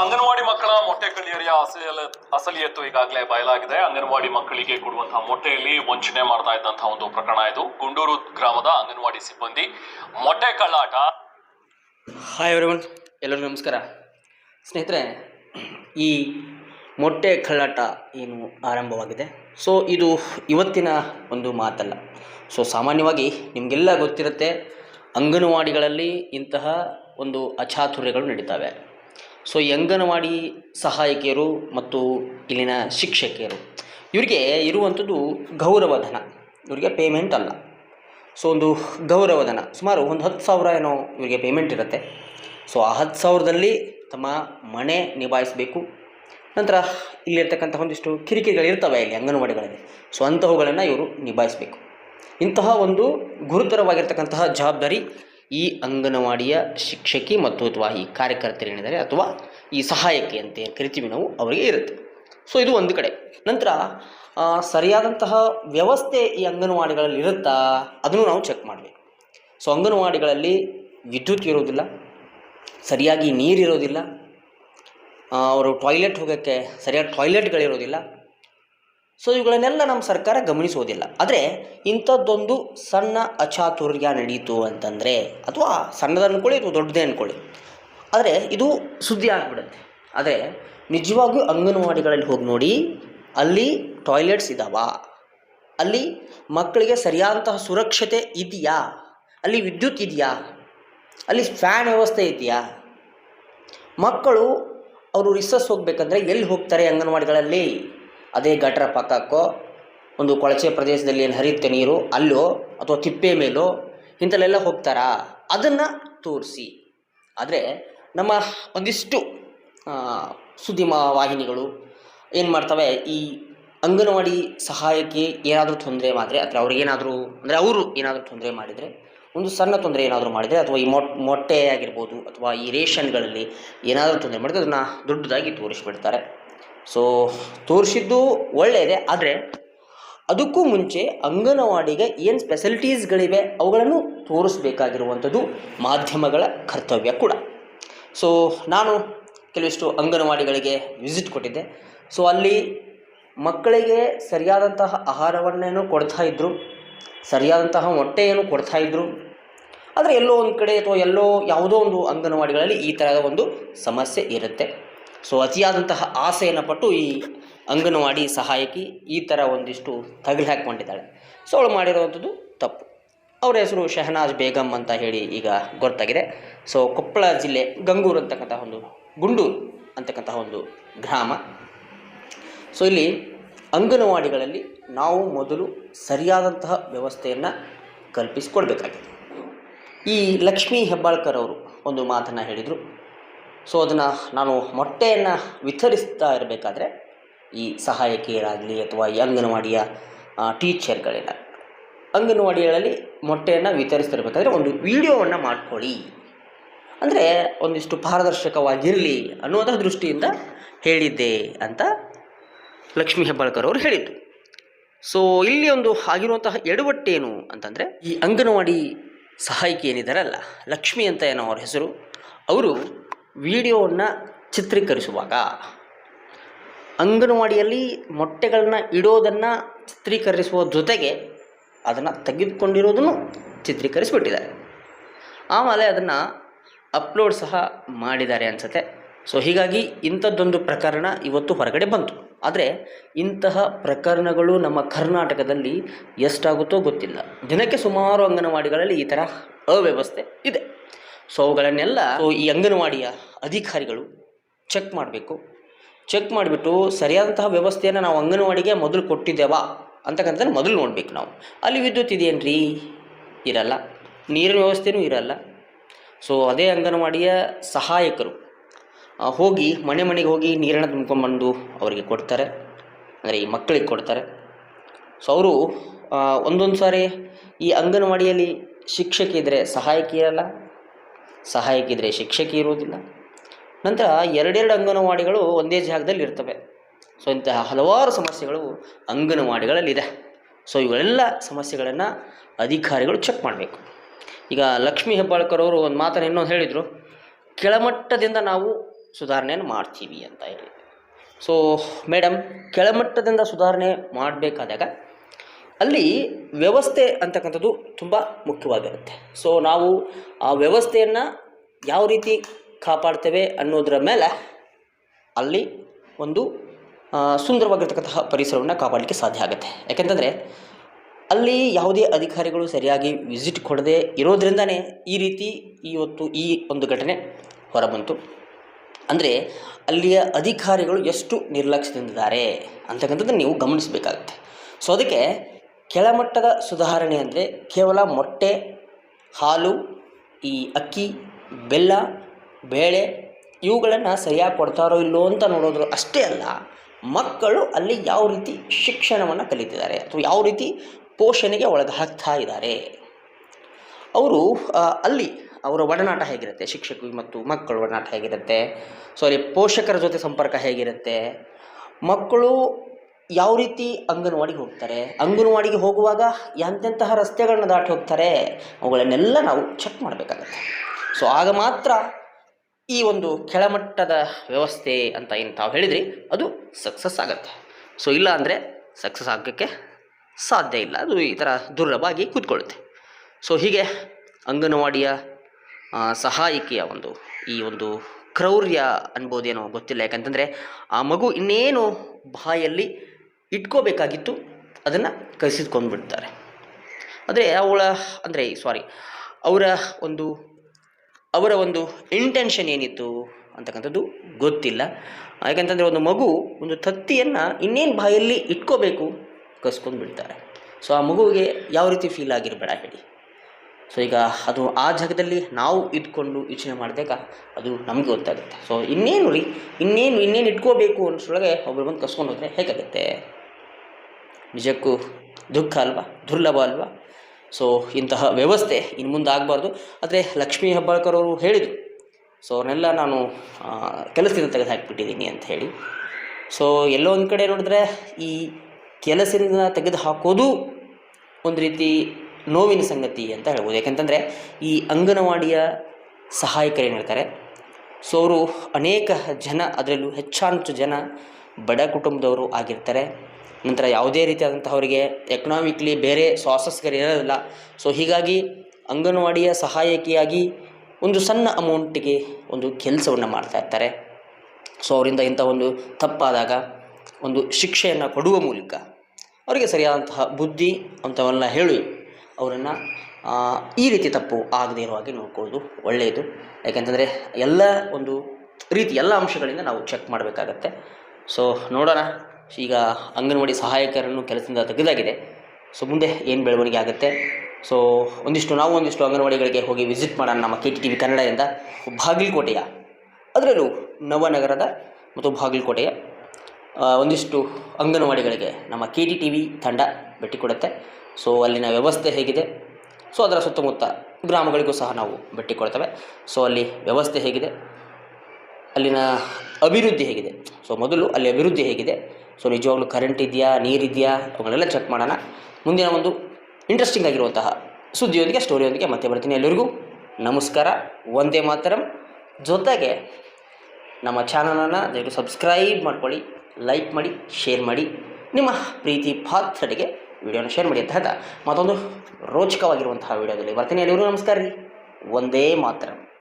ಅಂಗನವಾಡಿ ಮಕ್ಕಳ ಮೊಟ್ಟೆ ಕಲಿಯರಿಯ ಅಸಲ ಅಸಲಿಯತ್ತು ಈಗಾಗಲೇ ಬಯಲಾಗಿದೆ. ಅಂಗನವಾಡಿ ಮಕ್ಕಳಿಗೆ ಕೊಡುವಂತಹ ಮೊಟ್ಟೆಯಲ್ಲಿ ವಂಚನೆ ಮಾಡ್ತಾ ಇದ್ದಂತಹ ಒಂದು ಪ್ರಕರಣ ಇದು. ಗುಂಡೂರು ಗ್ರಾಮದ ಅಂಗನವಾಡಿ ಸಿಬ್ಬಂದಿ ಮೊಟ್ಟೆ ಕಳ್ಳಾಟ. ಹಾಯ್ ಎವ್ರಿವನ್ ಎಲ್ಲರಿಗೂ ನಮಸ್ಕಾರ. ಸ್ನೇಹಿತರೆ, ಈ ಮೊಟ್ಟೆ ಕಳ್ಳಾಟ ಏನು ಆರಂಭವಾಗಿದೆ? ಸೊ ಇದು ಇವತ್ತಿನ ಒಂದು ಮಾತಲ್ಲ. ಸೊ ಸಾಮಾನ್ಯವಾಗಿ ನಿಮಗೆಲ್ಲ ಗೊತ್ತಿರುತ್ತೆ, ಅಂಗನವಾಡಿಗಳಲ್ಲಿ ಇಂತಹ ಒಂದು ಅಚಾತುರ್ಯಗಳು ನಡೀತವೆ. ಸೊ ಈ ಅಂಗನವಾಡಿ ಸಹಾಯಕಿಯರು ಮತ್ತು ಇಲ್ಲಿನ ಶಿಕ್ಷಕಿಯರು. ಇವರಿಗೆ ಇರುವಂಥದ್ದು ಗೌರವಧನ. ಇವರಿಗೆ ಪೇಮೆಂಟ್ ಅಲ್ಲ. ಸೊ ಒಂದು ಗೌರವಧನ. ಸುಮಾರು ಒಂದು ಹತ್ತು ಸಾವಿರ ಏನೋ ಇವರಿಗೆ ಪೇಮೆಂಟ್ ಇರುತ್ತೆ. ಸೊ ಆ ಹತ್ತು ಸಾವಿರದಲ್ಲಿ ತಮ್ಮ ಮನೆ ನಿಭಾಯಿಸಬೇಕು. ನಂತರ ಇಲ್ಲಿರ್ತಕ್ಕಂಥ ಒಂದಿಷ್ಟು ಕಿರಿಕಿರಿಗಳು ಇರ್ತವೆ ಇಲ್ಲಿ ಅಂಗನವಾಡಿಗಳಲ್ಲಿ. ಸೊ ಅಂತಹವುಗಳನ್ನು ಇವರು ನಿಭಾಯಿಸಬೇಕು. ಇಂತಹ ಒಂದು ಗುರುತರವಾಗಿರ್ತಕ್ಕಂತಹ ಜವಾಬ್ದಾರಿ ಈ ಅಂಗನವಾಡಿಯ ಶಿಕ್ಷಕಿ ಮತ್ತು ಅಥವಾ ಈ ಕಾರ್ಯಕರ್ತರೇನಿದ್ದಾರೆ ಅಥವಾ ಈ ಸಹಾಯಕಿ ಅಂತ ಕರಿತೀವಿ ನಾವು ಅವರಿಗೆ ಇರುತ್ತೆ. ಸೊ ಇದು ಒಂದು ಕಡೆ. ನಂತರ ಸರಿಯಾದಂತಹ ವ್ಯವಸ್ಥೆ ಈ ಅಂಗನವಾಡಿಗಳಲ್ಲಿ ಇರುತ್ತಾ? ಅದನ್ನು ನಾವು ಚೆಕ್ ಮಾಡಬೇಕು. ಸೊ ಅಂಗನವಾಡಿಗಳಲ್ಲಿ ವಿದ್ಯುತ್ ಇರೋದಿಲ್ಲ ಸರಿಯಾಗಿ ನೀರಿರೋದಿಲ್ಲ ಅವರು ಟಾಯ್ಲೆಟ್ ಹೋಗೋಕ್ಕೆ, ಸರಿಯಾದ ಟಾಯ್ಲೆಟ್ಗಳಿರೋದಿಲ್ಲ ಸೊ ಇವುಗಳನ್ನೆಲ್ಲ ನಮ್ಮ ಸರ್ಕಾರ ಗಮನಿಸೋದಿಲ್ಲ. ಆದರೆ ಇಂಥದ್ದೊಂದು ಸಣ್ಣ ಅಚಾತುರ್ಯ ನಡೀತು ಅಂತಂದರೆ, ಅಥವಾ ಸಣ್ಣದ ಅಂದ್ಕೊಳ್ಳಿ ಅಥವಾ ದೊಡ್ಡದೇ ಅಂದ್ಕೊಳ್ಳಿ ಆದರೆ ಇದು ಸುದ್ದಿ ಆಗಿಬಿಡುತ್ತೆ. ಆದರೆ ನಿಜವಾಗಿಯೂ ಅಂಗನವಾಡಿಗಳಲ್ಲಿ ಹೋಗಿ ನೋಡಿ, ಅಲ್ಲಿ ಟಾಯ್ಲೆಟ್ಸ್ ಇದ್ದಾವ ಅಲ್ಲಿ ಮಕ್ಕಳಿಗೆ ಸರಿಯಾದಂತಹ ಸುರಕ್ಷತೆ ಇದೆಯಾ? ಅಲ್ಲಿ ವಿದ್ಯುತ್ ಇದೆಯಾ? ಅಲ್ಲಿ ಫ್ಯಾನ್ ವ್ಯವಸ್ಥೆ ಇದೆಯಾ? ಮಕ್ಕಳು ಅವರು ರಿಸಸ್ ಹೋಗ್ಬೇಕಂದ್ರೆ ಎಲ್ಲಿ ಹೋಗ್ತಾರೆ ಅಂಗನವಾಡಿಗಳಲ್ಲಿ? ಅದೇ ಗಟರ ಪಕ್ಕಕ್ಕೋ ಒಂದು ಕೊಳಚೆ ಪ್ರದೇಶದಲ್ಲಿ ಏನು ಹರಿಯುತ್ತೆ ನೀರು, ಅಲ್ಲೋ ಅಥವಾ ತಿಪ್ಪೆ ಮೇಲೋ, ಇಂಥಲ್ಲೆಲ್ಲ ಹೋಗ್ತಾರಾ? ಅದನ್ನು ತೋರಿಸಿ. ಆದರೆ ನಮ್ಮ ಒಂದಿಷ್ಟು ಸುದ್ದಿ ವಾಹಿನಿಗಳು ಏನು ಮಾಡ್ತವೆ, ಈ ಅಂಗನವಾಡಿ ಸಹಾಯಕ್ಕೆ ಏನಾದರೂ ತೊಂದರೆ ಮಾಡಿದ್ರೆ ಅಥವಾ ಅವ್ರಿಗೇನಾದರೂ, ಅಂದರೆ ಅವರು ಏನಾದರೂ ತೊಂದರೆ ಮಾಡಿದರೆ, ಒಂದು ಸಣ್ಣ ತೊಂದರೆ ಏನಾದರೂ ಮಾಡಿದರೆ, ಅಥವಾ ಈ ಮೊಟ್, ಮೊಟ್ಟೆ ಆಗಿರ್ಬೋದು, ಅಥವಾ ಈ ರೇಷನ್ಗಳಲ್ಲಿ ಏನಾದರೂ ತೊಂದರೆ ಮಾಡಿದರೆ, ಅದನ್ನು ದೊಡ್ಡದಾಗಿ ತೋರಿಸ್ಬಿಡ್ತಾರೆ. ಸೊ ತೋರಿಸಿದ್ದು ಒಳ್ಳೆಯದೇ ಆದರೆ ಅದಕ್ಕೂ ಮುಂಚೆ ಅಂಗನವಾಡಿಗೆ ಏನು ಸ್ಪೆಷಲಿಟೀಸ್ಗಳಿವೆ, ಅವುಗಳನ್ನು ತೋರಿಸ್ಬೇಕಾಗಿರುವಂಥದ್ದು ಮಾಧ್ಯಮಗಳ ಕರ್ತವ್ಯ ಕೂಡ. ಸೊ ನಾನು ಕೆಲವಿಷ್ಟು ಅಂಗನವಾಡಿಗಳಿಗೆ ವಿಸಿಟ್ ಕೊಟ್ಟಿದ್ದೆ. ಸೊ ಅಲ್ಲಿ ಮಕ್ಕಳಿಗೆ ಸರಿಯಾದಂತಹ ಆಹಾರವನ್ನೇನು ಕೊಡ್ತಾ ಇದ್ದರು ಸರಿಯಾದಂತಹ ಮೊಟ್ಟೆಯನ್ನು ಕೊಡ್ತಾ ಇದ್ದರು ಆದರೆ ಎಲ್ಲೋ ಒಂದು ಕಡೆ ಅಥವಾ ಎಲ್ಲೋ ಯಾವುದೋ ಒಂದು ಅಂಗನವಾಡಿಗಳಲ್ಲಿ ಈ ಥರದ ಒಂದು ಸಮಸ್ಯೆ ಇರುತ್ತೆ. ಸೊ ಅತಿಯಾದಂತಹ ಆಸೆಯನ್ನು ಪಟ್ಟು ಈ ಅಂಗನವಾಡಿ ಸಹಾಯಕಿ ಈ ಥರ ಒಂದಿಷ್ಟು ತಗಲು ಹಾಕ್ಕೊಂಡಿದ್ದಾಳೆ. ಸೊ ಅವಳು ಮಾಡಿರುವಂಥದ್ದು ತಪ್ಪು. ಅವರ ಹೆಸರು ಶಹನಾಜ್ ಬೇಗಂ ಅಂತ ಹೇಳಿ ಈಗ ಗೊತ್ತಾಗಿದೆ. ಸೊ ಕೊಪ್ಪಳ ಜಿಲ್ಲೆ ಗಂಗೂರು ಅಂತಕ್ಕಂಥ ಒಂದು ಗುಂಡೂರು ಅಂತಕ್ಕಂತಹ ಒಂದು ಗ್ರಾಮ. ಸೊ ಇಲ್ಲಿ ಅಂಗನವಾಡಿಗಳಲ್ಲಿ ನಾವು ಮೊದಲು ಸರಿಯಾದಂತಹ ವ್ಯವಸ್ಥೆಯನ್ನು ಕಲ್ಪಿಸಿಕೊಡ್ಬೇಕಾಗಿದೆ. ಈ ಲಕ್ಷ್ಮೀ ಹೆಬ್ಬಾಳ್ಕರ್ ಅವರು ಒಂದು ಮಾತನ್ನು ಹೇಳಿದರು. ಸೊ ಅದನ್ನು ನಾನು ಮೊಟ್ಟೆಯನ್ನು ವಿತರಿಸ್ತಾ ಇರಬೇಕಾದ್ರೆ ಈ ಸಹಾಯಕಿಯರಾಗಲಿ ಅಥವಾ ಈ ಅಂಗನವಾಡಿಯ ಟೀಚರ್ಗಳೇನ ಅಂಗನವಾಡಿಗಳಲ್ಲಿ ಮೊಟ್ಟೆಯನ್ನು ವಿತರಿಸ್ತಿರ್ಬೇಕಾದ್ರೆ ಒಂದು ವಿಡಿಯೋವನ್ನು ಮಾಡ್ಕೊಳ್ಳಿ. ಅಂದರೆ ಒಂದಿಷ್ಟು ಪಾರದರ್ಶಕವಾಗಿರಲಿ ಅನ್ನುವಂಥ ದೃಷ್ಟಿಯಿಂದ ಹೇಳಿದ್ದೆ ಅಂತ ಲಕ್ಷ್ಮೀ ಹೆಬ್ಬಾಳ್ಕರ್ ಅವರು ಹೇಳಿದರು ಸೊ ಇಲ್ಲಿ ಒಂದು ಆಗಿರುವಂತಹ ಎಡವಟ್ಟೇನು ಅಂತಂದರೆ, ಈ ಅಂಗನವಾಡಿ ಸಹಾಯಕಿ ಏನಿದ್ದಾರಲ್ಲ ಲಕ್ಷ್ಮಿ ಅಂತ ಏನೋ ಅವ್ರ ಹೆಸರು, ಅವರು ವಿಡಿಯೋವನ್ನು ಚಿತ್ರೀಕರಿಸುವಾಗ ಅಂಗನವಾಡಿಯಲ್ಲಿ ಮೊಟ್ಟೆಗಳನ್ನ ಇಡೋದನ್ನು ಚಿತ್ರೀಕರಿಸುವ ಜೊತೆಗೆ ಅದನ್ನು ತೆಗೆದುಕೊಂಡಿರೋದನ್ನು ಚಿತ್ರೀಕರಿಸಿಬಿಟ್ಟಿದ್ದಾರೆ ಆಮೇಲೆ ಅದನ್ನು ಅಪ್ಲೋಡ್ ಸಹ ಮಾಡಿದ್ದಾರೆ ಅನಿಸುತ್ತೆ. ಸೊ ಹೀಗಾಗಿ ಇಂಥದ್ದೊಂದು ಪ್ರಕರಣ ಇವತ್ತು ಹೊರಗಡೆ ಬಂತು. ಆದರೆ ಇಂತಹ ಪ್ರಕರಣಗಳು ನಮ್ಮ ಕರ್ನಾಟಕದಲ್ಲಿ ಎಷ್ಟಾಗುತ್ತೋ ಗೊತ್ತಿಲ್ಲ. ದಿನಕ್ಕೆ ಸುಮಾರು ಅಂಗನವಾಡಿಗಳಲ್ಲಿ ಈ ಥರ ಅವ್ಯವಸ್ಥೆ ಇದೆ. ಸೊ ಅವುಗಳನ್ನೆಲ್ಲ ಈ ಅಂಗನವಾಡಿಯ ಅಧಿಕಾರಿಗಳು ಚೆಕ್ ಮಾಡಬೇಕು. ಚೆಕ್ ಮಾಡಿಬಿಟ್ಟು ಸರಿಯಾದಂತಹ ವ್ಯವಸ್ಥೆಯನ್ನು ನಾವು ಅಂಗನವಾಡಿಗೆ ಮೊದಲು ಕೊಟ್ಟಿದ್ದೇವಾ ಅಂತಕ್ಕಂಥದ್ದನ್ನು ಮೊದಲು ನೋಡಬೇಕು ನಾವು. ಅಲ್ಲಿ ವಿದ್ಯುತ್ ಇದೆಯೇನ್ರಿ ಇರಲ್ಲ. ನೀರಿನ ವ್ಯವಸ್ಥೆನೂ ಇರಲ್ಲ. ಸೊ ಅದೇ ಅಂಗನವಾಡಿಯ ಸಹಾಯಕರು ಹೋಗಿ ಮನೆ ಮನೆಗೆ ಹೋಗಿ ನೀರನ್ನು ತುಂಬ್ಕೊಂಡ್ಬಂದು ಅವರಿಗೆ ಕೊಡ್ತಾರೆ. ಅಂದರೆ ಈ ಮಕ್ಕಳಿಗೆ ಕೊಡ್ತಾರೆ. ಸೊ ಅವರು ಒಂದೊಂದು ಸಾರಿ ಈ ಅಂಗನವಾಡಿಯಲ್ಲಿ ಶಿಕ್ಷಕಿ ಇದ್ದರೆ ಸಹಾಯಕಿ ಇರಲ್ಲ ಸಹಾಯಕಿ ಇದ್ದರೆ ಶಿಕ್ಷಕಿ ಇರುವುದಿಲ್ಲ. ನಂತರ ಎರಡೆರಡು ಅಂಗನವಾಡಿಗಳು ಒಂದೇ ಜಾಗದಲ್ಲಿ ಇರ್ತವೆ. ಸೊ ಇಂತಹ ಹಲವಾರು ಸಮಸ್ಯೆಗಳು ಅಂಗನವಾಡಿಗಳಲ್ಲಿದೆ. ಸೊ ಇವೆಲ್ಲ ಸಮಸ್ಯೆಗಳನ್ನು ಅಧಿಕಾರಿಗಳು ಚೆಕ್ ಮಾಡಬೇಕು. ಈಗ ಲಕ್ಷ್ಮೀ ಹೆಬ್ಬಾಳ್ಕರ್ ಅವರು ಒಂದು ಮಾತನ್ನು ಇನ್ನೊಂದು ಹೇಳಿದರು. ಕೆಳಮಟ್ಟದಿಂದ ನಾವು ಸುಧಾರಣೆಯನ್ನು ಮಾಡ್ತೀವಿ ಅಂತ ಹೇಳಿ ಸೊ ಮೇಡಮ್ ಕೆಳಮಟ್ಟದಿಂದ ಸುಧಾರಣೆ ಮಾಡಬೇಕಾದಾಗ ಅಲ್ಲಿ ವ್ಯವಸ್ಥೆ ಅಂತಕ್ಕಂಥದ್ದು ತುಂಬ ಮುಖ್ಯವಾಗಿರುತ್ತೆ. ಸೊ ನಾವು ಆ ವ್ಯವಸ್ಥೆಯನ್ನು ಯಾವ ರೀತಿ ಕಾಪಾಡ್ತೇವೆ ಅನ್ನೋದರ ಮೇಲೆ ಅಲ್ಲಿ ಒಂದು ಸುಂದರವಾಗಿರ್ತಕ್ಕಂತಹ ಪರಿಸರವನ್ನು ಕಾಪಾಡಲಿಕ್ಕೆ ಸಾಧ್ಯ ಆಗುತ್ತೆ. ಯಾಕೆಂತಂದರೆ ಅಲ್ಲಿ ಯಾವುದೇ ಅಧಿಕಾರಿಗಳು ಸರಿಯಾಗಿ ವಿಸಿಟ್ ಕೊಡದೆ ಇರೋದ್ರಿಂದನೇ ಈ ರೀತಿ ಇವತ್ತು ಈ ಒಂದು ಘಟನೆ ಹೊರಬಂತು. ಅಂದರೆ ಅಲ್ಲಿಯ ಅಧಿಕಾರಿಗಳು ಎಷ್ಟು ನಿರ್ಲಕ್ಷ್ಯದಿಂದಿದ್ದಾರೆ ಅಂತಕ್ಕಂಥದ್ದು ನೀವು ಗಮನಿಸಬೇಕಾಗುತ್ತೆ. ಸೊ ಅದಕ್ಕೆ ಕೆಳಮಟ್ಟದ ಸುಧಾರಣೆ ಅಂದರೆ ಕೇವಲ ಮೊಟ್ಟೆ, ಹಾಲು, ಈ ಅಕ್ಕಿ, ಬೆಲ್ಲ, ಬೇಳೆ ಇವುಗಳನ್ನು ಸರಿಯಾಗಿ ಕೊಡ್ತಾರೋ ಇಲ್ಲೋ ಅಂತ ನೋಡೋದ್ರು ಅಷ್ಟೇ ಅಲ್ಲ, ಮಕ್ಕಳು ಅಲ್ಲಿ ಯಾವ ರೀತಿ ಶಿಕ್ಷಣವನ್ನು ಕಲಿತಿದ್ದಾರೆ ಅಥವಾ ಯಾವ ರೀತಿ ಪೋಷಣೆಗೆ ಒಳಗೆ ಹಾಕ್ತಾ ಇದ್ದಾರೆ. ಅವರು ಅಲ್ಲಿ ಅವರ ಒಡನಾಟ ಹೇಗಿರುತ್ತೆ? ಶಿಕ್ಷಕರು ಮತ್ತು ಮಕ್ಕಳು ಒಡನಾಟ ಹೇಗಿರುತ್ತೆ? ಸಾರಿ ಪೋಷಕರ ಜೊತೆ ಸಂಪರ್ಕ ಹೇಗಿರುತ್ತೆ? ಮಕ್ಕಳು ಯಾವ ರೀತಿ ಅಂಗನವಾಡಿಗೆ ಹೋಗ್ತಾರೆ? ಅಂಗನವಾಡಿಗೆ ಹೋಗುವಾಗ ಎಂತೆಂತಹ ರಸ್ತೆಗಳನ್ನ ದಾಟಿ ಹೋಗ್ತಾರೆ? ಅವುಗಳನ್ನೆಲ್ಲ ನಾವು ಚೆಕ್ ಮಾಡಬೇಕಾಗತ್ತೆ. ಸೊ ಆಗ ಮಾತ್ರ ಈ ಒಂದು ಕೆಳಮಟ್ಟದ ವ್ಯವಸ್ಥೆ ಅಂತ ಏನು ತಾವು ಹೇಳಿದ್ರಿ, ಅದು ಸಕ್ಸಸ್ ಆಗುತ್ತೆ. ಸೊ ಇಲ್ಲ ಅಂದರೆ ಸಕ್ಸಸ್ ಆಗೋಕ್ಕೆ ಸಾಧ್ಯ ಇಲ್ಲ. ಅದು ಈ ಥರ ದುರ್ಲಭ ಆಗಿ ಕೂತ್ಕೊಳ್ಳುತ್ತೆ. ಸೊ ಹೀಗೆ ಅಂಗನವಾಡಿಯ ಸಹಾಯಕಿಯ ಒಂದು, ಈ ಒಂದು ಕ್ರೌರ್ಯ ಅನ್ಬೋದೇನೋ ಗೊತ್ತಿಲ್ಲ. ಯಾಕಂತಂದರೆ ಆ ಮಗು ಇನ್ನೇನು ಬಾಯಲ್ಲಿ ಇಟ್ಕೋಬೇಕಾಗಿತ್ತು, ಅದನ್ನು ಕಸಿದ್ಕೊಂಡ್ಬಿಡ್ತಾರೆ ಅಂದರೆ ಅವಳ, ಅಂದರೆ ಸಾರಿ ಅವರ ಒಂದು ಅವರ ಒಂದು ಇಂಟೆನ್ಷನ್ ಏನಿತ್ತು ಅಂತಕ್ಕಂಥದ್ದು ಗೊತ್ತಿಲ್ಲ. ಯಾಕಂತಂದರೆ ಒಂದು ಮಗು, ಒಂದು ತತ್ತಿಯನ್ನು ಇನ್ನೇನು ಬಾಯಲ್ಲಿ ಇಟ್ಕೋಬೇಕು ಕಸ್ಕೊಂಡು ಬಿಡ್ತಾರೆ ಸೊ ಆ ಮಗುವಿಗೆ ಯಾವ ರೀತಿ ಫೀಲ್ ಆಗಿರಬೇಡ ಹೇಳಿ. ಸೊ ಈಗ ಅದು ಆ ಜಾಗದಲ್ಲಿ ನಾವು ಇದ್ಕೊಂಡು ಯೋಚನೆ ಮಾಡಿದಾಗ ಅದು ನಮಗೆ ಗೊತ್ತಾಗುತ್ತೆ. ಸೊ ಇನ್ನೇನು ರೀ, ಇನ್ನೇನು ಇನ್ನೇನು ಇಟ್ಕೋಬೇಕು ಅನ್ನಿಸೊಳಗೆ ಒಬ್ರು ಬಂದು ಕಸ್ಕೊಂಡು ಹೋದರೆ ಹೇಗಾಗುತ್ತೆ? ನಿಜಕ್ಕೂ ದುಃಖ ಅಲ್ವಾ? ದುರ್ಲಭ ಅಲ್ವಾ? ಸೊ ಇಂತಹ ವ್ಯವಸ್ಥೆ ಇನ್ನು ಮುಂದೆ ಆಗಬಾರ್ದು. ಆದರೆ ಲಕ್ಷ್ಮೀ ಹೆಬ್ಬಾಳ್ಕರ್ ಅವರು ಹೇಳಿದರು. ಸೊ ಅವ್ರನ್ನೆಲ್ಲ ನಾನು ಕೆಲಸದಿಂದ ತೆಗೆದು ಹಾಕಿಬಿಟ್ಟಿದ್ದೀನಿ ಅಂತ ಹೇಳಿ. ಸೊ ಎಲ್ಲೋ ಒಂದು ಕಡೆ ನೋಡಿದ್ರೆ ಈ ಕೆಲಸದಿಂದ ತೆಗೆದು ಹಾಕೋದು ಒಂದು ರೀತಿ ನೋವಿನ ಸಂಗತಿ ಅಂತ ಹೇಳ್ಬೋದು. ಯಾಕಂತಂದರೆ ಈ ಅಂಗನವಾಡಿಯ ಸಹಾಯಕರು ಏನು ಹೇಳ್ತಾರೆ? ಸೊ ಅವರು ಅನೇಕ ಜನ, ಅದರಲ್ಲೂ ಹೆಚ್ಚಾನುಚ್ಚು ಜನ ಬಡ ಕುಟುಂಬದವರು ಆಗಿರ್ತಾರೆ. ನಂತರ ಯಾವುದೇ ರೀತಿಯಾದಂಥವರಿಗೆ ಎಕನಾಮಿಕ್ಲಿ ಬೇರೆ ಸ್ವಾಸಸ್ಕರ್ ಇರೋದಿಲ್ಲ. ಸೊ ಹೀಗಾಗಿ ಅಂಗನವಾಡಿಯ ಸಹಾಯಕಿಯಾಗಿ ಒಂದು ಸಣ್ಣ ಅಮೌಂಟಿಗೆ ಒಂದು ಕೆಲಸವನ್ನು ಮಾಡ್ತಾ ಇರ್ತಾರೆ. ಸೊ ಅವರಿಂದ ಇಂಥ ಒಂದು ತಪ್ಪಾದಾಗ ಒಂದು ಶಿಕ್ಷೆಯನ್ನು ಕೊಡುವ ಮೂಲಕ ಅವರಿಗೆ ಸರಿಯಾದಂತಹ ಬುದ್ಧಿ ಅಂಥವೆಲ್ಲ ಹೇಳಿ ಅವರನ್ನು ಈ ರೀತಿ ತಪ್ಪು ಆಗದೇ ಇರುವ ಹಾಗೆ ನೋಡ್ಕೊಳ್ಳೋದು ಒಳ್ಳೆಯದು. ಯಾಕೆಂತಂದರೆ ಎಲ್ಲ ಒಂದು ರೀತಿ, ಎಲ್ಲ ಅಂಶಗಳಿಂದ ನಾವು ಚೆಕ್ ಮಾಡಬೇಕಾಗತ್ತೆ. ಸೊ ನೋಡೋಣ. ಈಗ ಅಂಗನವಾಡಿ ಸಹಾಯಕರನ್ನು ಕೆಲಸದಿಂದ ತೆಗೆದಾಗಿದೆ. ಸೊ ಮುಂದೆ ಏನು ಬೆಳವಣಿಗೆ ಆಗುತ್ತೆ? ಸೊ ಒಂದಿಷ್ಟು ನಾವು ಒಂದಿಷ್ಟು ಅಂಗನವಾಡಿಗಳಿಗೆ ಹೋಗಿ ವಿಸಿಟ್ ಮಾಡೋಣ ನಮ್ಮ ಕೆ ಟಿ ಟಿ ವಿ ಕನ್ನಡದಿಂದ. ಬಾಗಲಕೋಟೆಯ, ಅದರಲ್ಲೂ ನವನಗರದ ಮತ್ತು ಬಾಗಲಕೋಟೆಯ ಒಂದಿಷ್ಟು ಅಂಗನವಾಡಿಗಳಿಗೆ ನಮ್ಮ ಕೆ ಟಿ ಟಿ ವಿ ತಂಡ ಭೇಟಿ ಕೊಡುತ್ತೆ. ಸೊ ಅಲ್ಲಿನ ವ್ಯವಸ್ಥೆ ಹೇಗಿದೆ? ಸೊ ಅದರ ಸುತ್ತಮುತ್ತ ಗ್ರಾಮಗಳಿಗೂ ಸಹ ನಾವು ಭೇಟಿ ಕೊಡ್ತೇವೆ. ಸೊ ಅಲ್ಲಿ ವ್ಯವಸ್ಥೆ ಹೇಗಿದೆ? ಅಲ್ಲಿನ ಅಭಿವೃದ್ಧಿ ಹೇಗಿದೆ. ಸೊ ಮೊದಲು ಅಲ್ಲಿ ಅಭಿವೃದ್ಧಿ ಹೇಗಿದೆ. ಸೊ ನಿಜವಾಗ್ಲೂ ಕರೆಂಟ್ ಇದೆಯಾ ನೀರಿದೆಯಾ ಅವುಗಳೆಲ್ಲ ಚೆಕ್ ಮಾಡೋಣ. ಮುಂದಿನ ಒಂದು ಇಂಟ್ರೆಸ್ಟಿಂಗ್ ಆಗಿರುವಂತಹ ಸುದ್ದಿಯೊಂದಿಗೆ ಸ್ಟೋರಿಯೊಂದಿಗೆ ಮತ್ತೆ ಬರ್ತೀನಿ ಎಲ್ಲರಿಗೂ. ನಮಸ್ಕಾರ. ಒಂದೇ ಮಾತರಂ. ಜೊತೆಗೆ ನಮ್ಮ ಚಾನಲನ್ನು ದಯವಿಟ್ಟು ಸಬ್ಸ್ಕ್ರೈಬ್ ಮಾಡ್ಕೊಳ್ಳಿ ಲೈಕ್ ಮಾಡಿ ಶೇರ್ ಮಾಡಿ. ನಿಮ್ಮ ಪ್ರೀತಿ ಪಾತ್ರರಿಗೆ ವಿಡಿಯೋನ ಶೇರ್ ಮಾಡಿ ಅಂತ ಮತ್ತೊಂದು ರೋಚಕವಾಗಿರುವಂತಹ ವಿಡಿಯೋದಲ್ಲಿ ಬರ್ತೀನಿ. ಎಲ್ಲರಿಗೂ ನಮಸ್ಕಾರ ರೀ. ಒಂದೇ ಮಾತ್ರ.